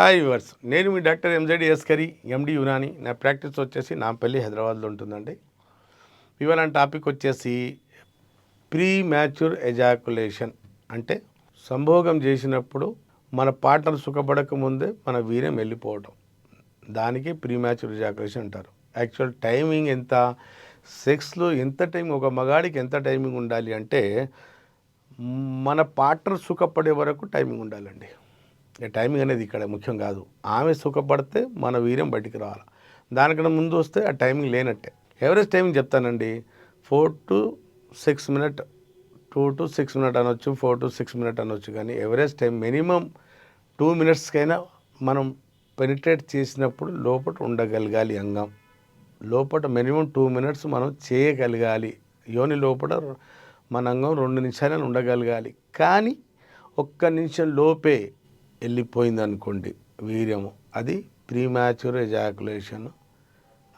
Hi yours నేను మీ doctor ఎంజెడి ఎస్కరి ఎండి యునాని. నా practice వచ్చేసి నాంపల్లి హైదరాబాద్లో ఉంటుందండి. ఇవాళ టాపిక్ వచ్చేసి ప్రీ మ్యాచ్యూర్ ఎజాకులేషన్. అంటే సంభోగం చేసినప్పుడు మన పార్ట్నర్ సుఖపడక ముందే మన వీర్యం వెళ్ళిపోవడం దానికి ప్రీ మ్యాచ్యూర్ ఎజాకులేషన్ అంటారు. యాక్చువల్ టైమింగ్ ఎంత? సెక్స్లో ఎంత టైం ఒక మగాడికి ఎంత టైమింగ్ ఉండాలి అంటే మన పార్ట్నర్ సుఖపడే వరకు టైమింగ్ ఉండాలండి. టైమింగ్ అనేది ఇక్కడ ముఖ్యం కాదు. ఆమె సుఖపడితే మన వీర్యం బయటికి రావాలి. దానికన్నా ముందు వస్తే ఆ టైమింగ్ లేనట్టే. ఎవరేజ్ టైమింగ్ చెప్తానండి. Four to six minute two to six minute అనొచ్చు ఫోర్ టు సిక్స్ మినిట్ అనొచ్చు. కానీ ఎవరేజ్ టైం మినిమం టూ మినిట్స్కైనా మనం పెనిట్రేట్ చేసినప్పుడు లోపల ఉండగలగాలి అంగం. లోపల మినిమం టూ మినిట్స్ మనం చేయగలగాలి. యోని లోపల మన అంగం రెండు నిమిషాలను ఉండగలగాలి. కానీ ఒక్క నిమిషం లోపే వెళ్ళిపోయింది అనుకోండి వీర్యము. అది ప్రీమాచ్యూర్ ఎజాకులేషన్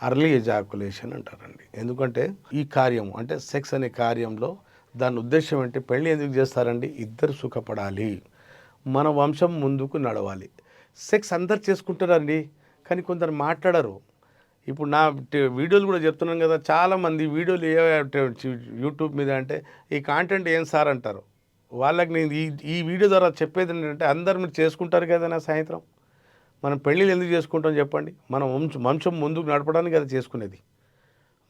అర్లీ ఎజాకులేషన్ అంటారండి. ఎందుకంటే ఈ కార్యం అంటే సెక్స్ అనే కార్యంలో దాని ఉద్దేశం ఏంటి? పెళ్ళి ఎందుకు చేస్తారండి? ఇద్దరు సుఖపడాలి. మన వంశం ముందుకు నడవాలి. సెక్స్ అందరు చేసుకుంటారండి కానీ కొందరు మాట్లాడరు. ఇప్పుడు నా వీడియోలు కూడా చెప్తున్నాను కదా చాలామంది వీడియోలు ఏ యూట్యూబ్ మీద అంటే ఈ కాంటెంట్ ఏం సార్ అంటారు? వాళ్ళకి నేను ఈ ఈ వీడియో ద్వారా చెప్పేది ఏంటంటే అందరు మీరు చేసుకుంటారు కదా నా సాయంత్రం? మనం పెళ్ళిళ్ళు ఎందుకు చేసుకుంటాం చెప్పండి? మనం వంశం వంశం ముందుకు నడపడానికి కదా చేసుకునేది.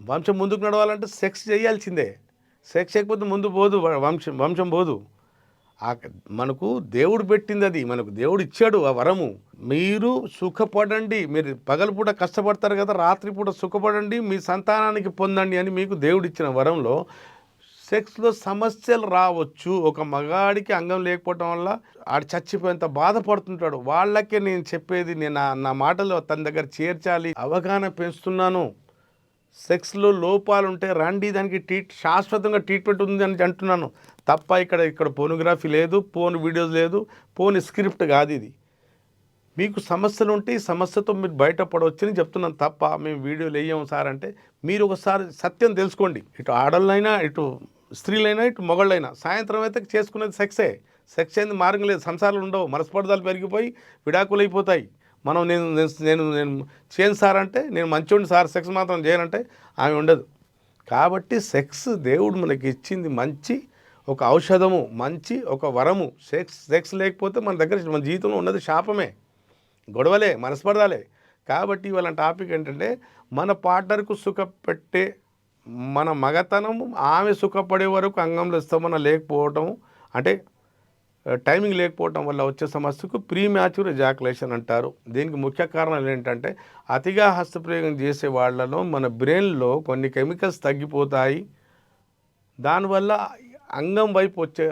వంశం ముందుకు నడవాలంటే సెక్స్ చేయాల్సిందే. సెక్స్ చేయకపోతే ముందు పోదు వంశం వంశం పోదు. మనకు దేవుడు పెట్టింది అది మనకు దేవుడు ఇచ్చాడు ఆ వరము. మీరు సుఖపడండి మీరు పగలపూట కష్టపడతారు కదా రాత్రిపూట సుఖపడండి మీ సంతానానికి పొందండి అని మీకు దేవుడు ఇచ్చిన వరంలో సెక్స్లో సమస్యలు రావచ్చు. ఒక మగాడికి అంగం లేకపోవటం వల్ల ఆడు చచ్చిపోయేంత బాధపడుతుంటాడు. వాళ్ళకే నేను చెప్పేది నేను నా- మాటలు తన దగ్గర చేర్చాలి అవగాహన పెంచుతున్నాను. సెక్స్లో లోపాలు ఉంటే రండి దానికి ట్రీట్ శాశ్వతంగా ట్రీట్మెంట్ ఉంది అని అంటున్నాను. తప్ప ఇక్కడ ఇక్కడ పోనోగ్రఫీ లేదు పోన్ వీడియోస్ లేదు పోన్ స్క్రిప్ట్ కాదు ఇది. మీకు సమస్యలు ఉంటే ఈ సమస్యతో మీరు బయటపడవచ్చని చెప్తున్నాను తప్ప మేము వీడియోలు వేయము సార్ అంటే మీరు ఒకసారి సత్యం తెలుసుకోండి. ఇటు ఆడలైనా ఇటు స్త్రీలైనా ఇటు మొగళ్ళైనా సాయంత్రం అయితే చేసుకునేది సెక్సే సెక్స్ అయింది మార్గం లేదు. సంసారాలు ఉండవు. మనస్పర్ధాలు పెరిగిపోయి విడాకులు అయిపోతాయి మనం నేను నేను- నేను చేయను సార్ అంటే నేను మంచోడిని సార్. సెక్స్ మాత్రం చేయనంటే ఆమె ఉండదు. కాబట్టి సెక్స్ దేవుడు మనకి ఇచ్చింది మంచి ఒక ఔషధము మంచి ఒక వరము. సెక్స్ సెక్స్ లేకపోతే మన దగ్గర మన జీవితంలో ఉన్నది శాపమే. గొడవలే మనస్పర్ధాలే. కాబట్టి ఇవాళ టాపిక్ ఏంటంటే మన పార్ట్నర్కు సుఖపెట్టే మన మగతనం ఆమె సుఖపడే వరకు అంగంలో స్తమన లేకపోవటం అంటే టైమింగ్ లేకపోవటం వల్ల వచ్చే సమస్యకు ప్రీ మ్యాచ్యూర్ ఎజాకులేషన్ అంటారు. దీనికి ముఖ్య కారణాలు ఏంటంటే అతిగా హస్తప్రయోగం చేసే వాళ్ళలో మన బ్రెయిన్లో కొన్ని కెమికల్స్ తగ్గిపోతాయి. దానివల్ల అంగం వైపు వచ్చే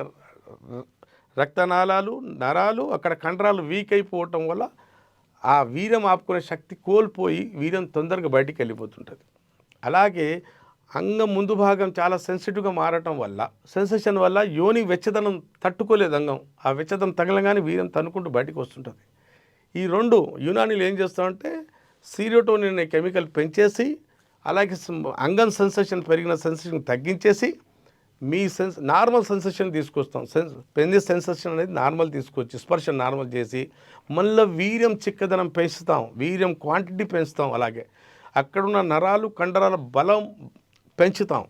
రక్తనాళాలు నరాలు అక్కడ కండరాలు వీక్ అయిపోవటం వల్ల ఆ వీర్యం ఆపుకునే శక్తి కోల్పోయి వీర్యం తొందరగా బయటికి వెళ్ళిపోతుంటుంది. అలాగే అంగం ముందు భాగం చాలా సెన్సిటివ్గా మారటం వల్ల సెన్సేషన్ వల్ల యోని వెచ్చదనం తట్టుకోలేదు అంగం. ఆ వెచ్చదనం తగలగానే వీర్యం తన్నుకుంటూ బయటికి వస్తుంటుంది. ఈ రెండు యునానీలు ఏం చేస్తామంటే సీరోటోనిన్ అనే కెమికల్ పెంచేసి అలాగే అంగం సెన్సేషన్ పెరిగిన సెన్సేషన్ తగ్గించేసి మీ సెన్స్ నార్మల్ సెన్సేషన్ తీసుకొస్తాం. సెన్స్ పెంది సెన్సేషన్ అనేది నార్మల్ తీసుకొచ్చి స్పర్శ నార్మల్ చేసి మళ్ళీ వీర్యం చిక్కదనం పెంచుతాం. వీర్యం క్వాంటిటీ పెంచుతాం అలాగే. అక్కడున్న నరాలు కండరాల బలం పెంచుతాం.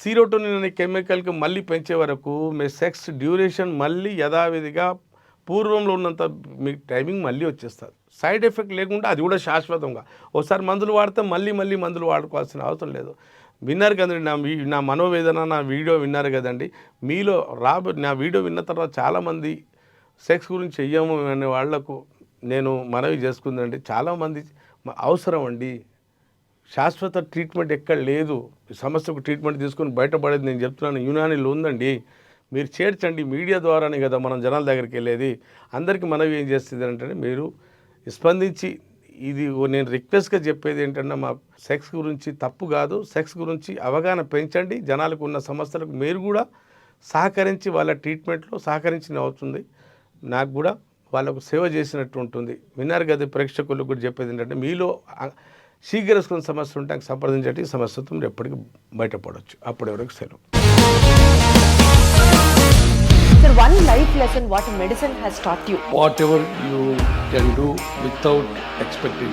సీరోటోనిన్ అనే కెమికల్కి మళ్ళీ పెంచే వరకు మీ సెక్స్ డ్యూరేషన్ మళ్ళీ యథావిధిగా పూర్వంలో ఉన్నంత మీ టైమింగ్ మళ్ళీ వచ్చేస్తుంది. సైడ్ ఎఫెక్ట్ లేకుండా అది కూడా శాశ్వతంగా. ఒకసారి మందులు వాడితే మళ్ళీ మళ్ళీ మందులు వాడుకోవాల్సిన అవసరం లేదు. విన్నారు కదండి నా నా మనోవేదన నా వీడియో విన్నారు కదండి. మీలో రాబో నా వీడియో విన్న తర్వాత చాలామంది సెక్స్ గురించి చెయ్యము అనే వాళ్ళకు నేను మనవి చేసుకుందండి. చాలామంది అవసరం అండి. శాశ్వత ట్రీట్మెంట్ ఎక్కడ లేదు. సమస్యకు ట్రీట్మెంట్ తీసుకొని బయటపడేది నేను చెప్తున్నాను. యునానిలో ఉందండి. మీరు చేర్చండి. మీడియా ద్వారానే కదా మనం జనాల దగ్గరికి వెళ్ళేది. అందరికీ మనవి ఏం చేస్తుంది అంటే మీరు స్పందించి ఇది నేను రిక్వెస్ట్గా చెప్పేది ఏంటంటే మా సెక్స్ గురించి తప్పు కాదు. సెక్స్ గురించి అవగాహన పెంచండి. జనాలకు ఉన్న సమస్యలకు మీరు కూడా సహకరించి వాళ్ళ ట్రీట్మెంట్లో సహకరించిన అవుతుంది. నాకు కూడా వాళ్ళకు సేవ చేసినట్టు ఉంటుంది. విన్నారు కదా ప్రేక్షకులకు కూడా చెప్పేది ఏంటంటే మీలో శీఘ్రస్కున్న సమస్య ఉంటే ఈ సమస్యతో మీరు ఎప్పటికీ బయటపడవచ్చు అప్పటి వరకు సెలవు sir one one life lesson what medicine has taught you. whatever you can do without expecting.